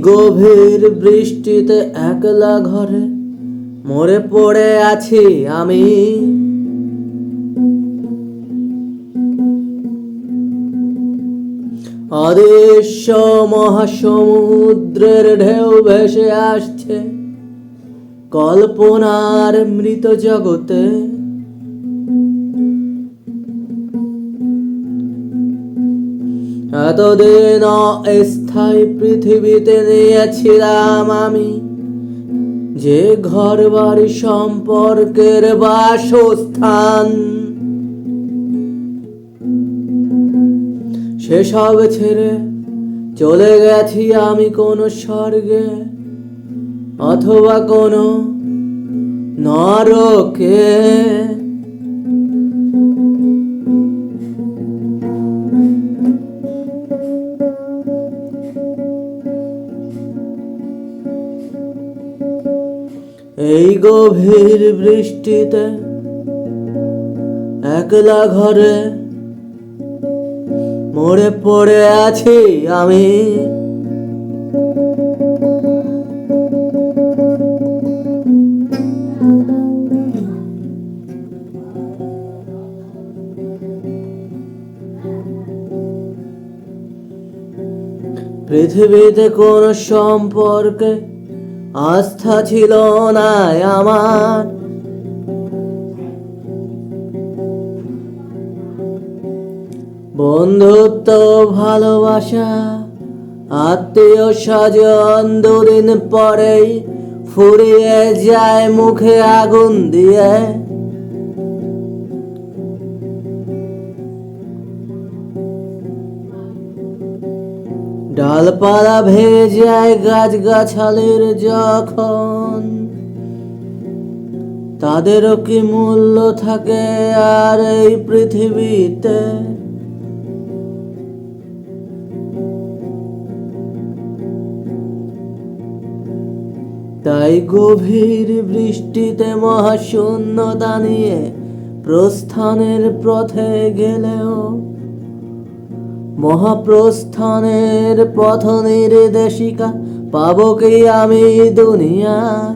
গভীর বৃষ্টিতে একলা ঘরে মরে পড়ে আছি আমি। অদৃশ্য মহাসমুদ্রের ঢেউ ভেসে আসছে। কল্পনার মৃত জগতে এতদিন অস্থায়ী পৃথিবীতে নিয়েছিলাম আমি। যে ঘর বাড়ি সম্পর্কের বাসস্থান, সেসব ছেড়ে চলে গেছি আমি কোন স্বর্গে অথবা কোন নরকে। এই গভীর বৃষ্টিতে একলা ঘরে মরে পড়ে আছি আমি। পৃথিবীতে কোন সম্পর্কে আস্থা ছিল না আমার। বন্ধুত্ব, ভালোবাসা, আত্মীয় স্বজন দুদিন পরেই ফুরিয়ে যায়, মুখে আগুন দিয়ে। ডালপালা ভেঙে যায় গাছ গাছালির যখন। তাদেরও কি মূল্য থাকে আর এই পৃথিবীতে? তাই গভীর বৃষ্টিতে মহাশূন্য নিয়ে প্রস্থানের পথে গেলেও মহাপ্রস্থানের পথ নির্দেশিকা পাবো কি আমি দুনিয়ার?